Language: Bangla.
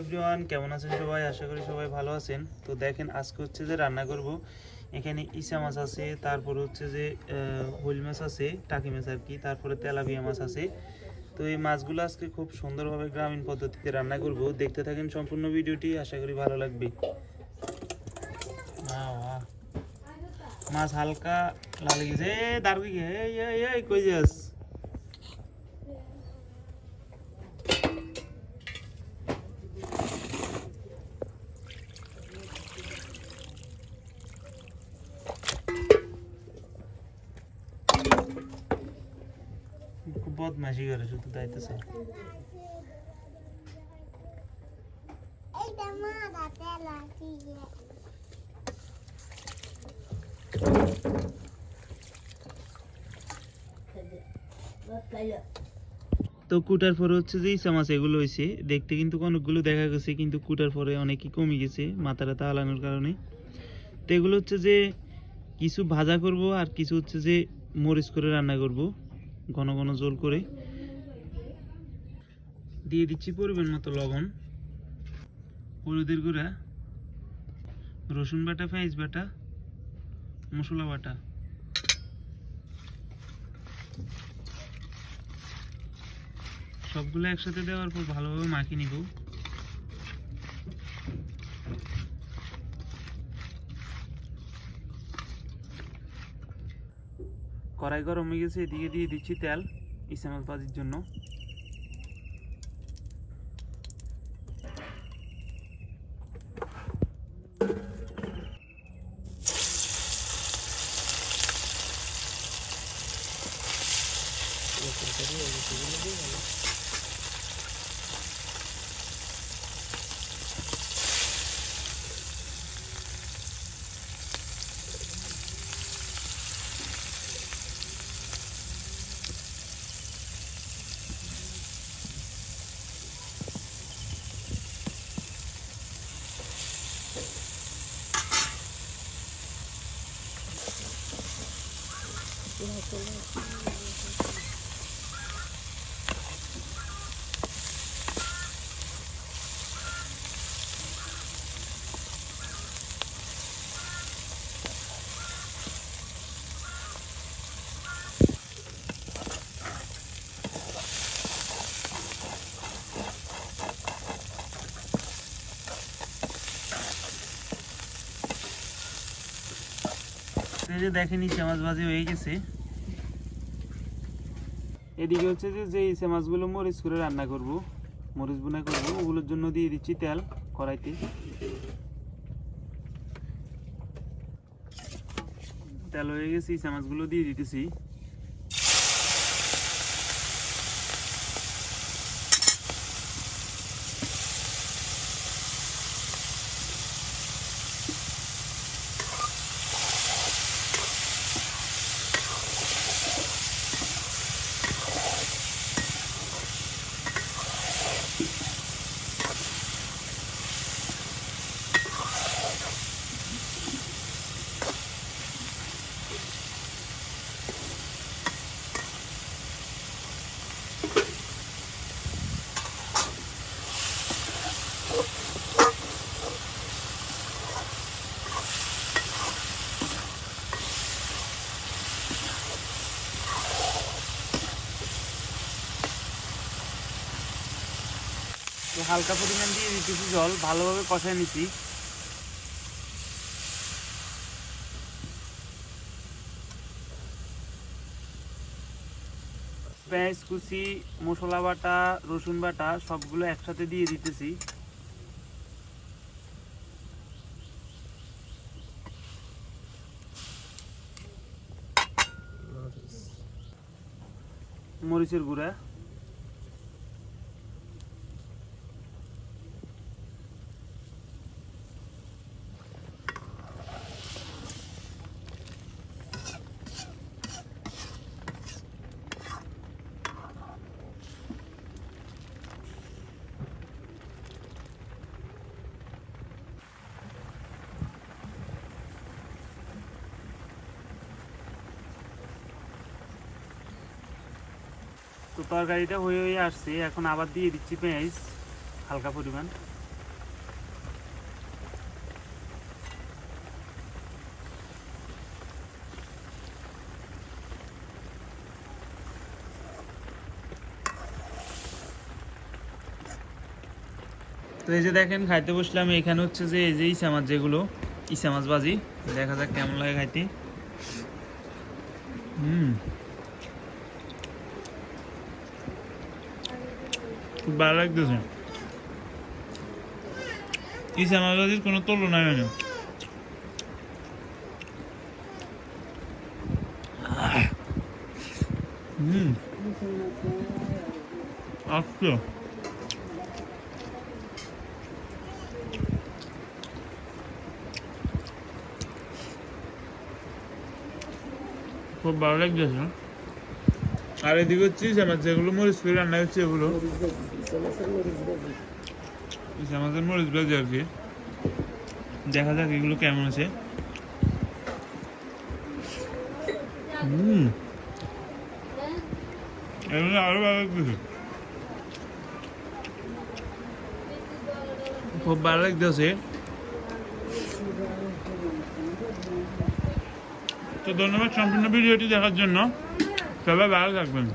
এভরিওয়ান কেমন আছেন সবাই? আশা করি সবাই ভালো আছেন। তো দেখেন, আজকে হচ্ছে যে রান্না করব। এখানে ইসা মাছ আছে, তারপরে হচ্ছে যে হুইল মাছ আছে, টাকি মাছ আর কি, তারপরে তেলাপিয়া মাছ আছে। তো এই মাছগুলো আজকে খুব সুন্দরভাবে গ্রামীণ পদ্ধতিতে রান্না করব। দেখতে থাকেন সম্পূর্ণ ভিডিওটি, আশা করি ভালো লাগবে। মাছ হালকা, লাল এ দাঁড়িয়ে কই যাস খুব বদমাশি করে শুধু এইটা মা তো কুটার পরে হচ্ছে যে ইসা মাছ এগুলো হয়েছে দেখতে কিন্তু অনেকগুলো দেখা গেছে, কিন্তু কুটার পরে অনেকই কমে গেছে মাথা টাথা আলানোর কারণে। তো এগুলো হচ্ছে যে কিছু ভাজা করব আর কিছু হচ্ছে যে মরিচ করে রান্না করব। ঘন ঘন জোল করে দিয়ে দিচ্ছি পরিমাণ মতো লবণ, হলুদের গুঁড়া, রসুন বাটা, পেঁয়াজ বাটা, মশলা বাটা। সবগুলো একসাথে দেওয়ার পর ভালোভাবে মাখিয়ে নিব। কড়াই গরম হয়ে গেছে এদিকে দিয়ে দিচ্ছি তেল ইসা মাছ ভাজির জন্য এই যে দেখেন ইসে মাছ হয়ে গেছে। এদিকে হচ্ছে যে যে ইসে মাছগুলো মরিচ করে রান্না করব, মরিচ বোনা করব, ওগুলোর জন্য দিয়ে দিচ্ছি তেল কড়াইতে। তেল হয়ে গেছে ইসে মাছগুলো দিয়ে দিতেছি। তো হালকা পরিমাণ দিয়ে দিতেছি জল, ভালোভাবে কষায় নিছি। পেঁয়াজ, কুচি, মশলা বাটা, রসুন বাটা, সবগুলো একসাথে দিয়ে দিতেছি। মরিচের গুঁড়া। তো তরকারিটা হয়ে হয়ে আসছে, এখন আবার দিয়ে দিচ্ছি পেঁয়াজ, হালকা পরিমাণ। তো এই যে দেখেন, খাইতে বসলাম। এখানে হচ্ছে যে, এই যে ইসা মাছ যেগুলো, ইসা মাছ বাজি দেখা যাক কেমন লাগে খাইতে। হুম। খুব ভালো লাগতেছে ইসা মাছ বাজির কোনো তুলনা হয় না হুম। আচ্ছা। খুব ভালো লাগছে আর এদিকে হচ্ছে আমার যেগুলো মরিচ রান্না হচ্ছে এগুলো। আমাদের মরিচ ভাজি আর কি। দেখা যাক এগুলো কেমন আছে। এগুলো আরও ভালো খুব ভালো লাগতেছে। তো ধন্যবাদ সম্পূর্ণ ভিডিওটি দেখার জন্য। সবাই ভালো থাকবেন।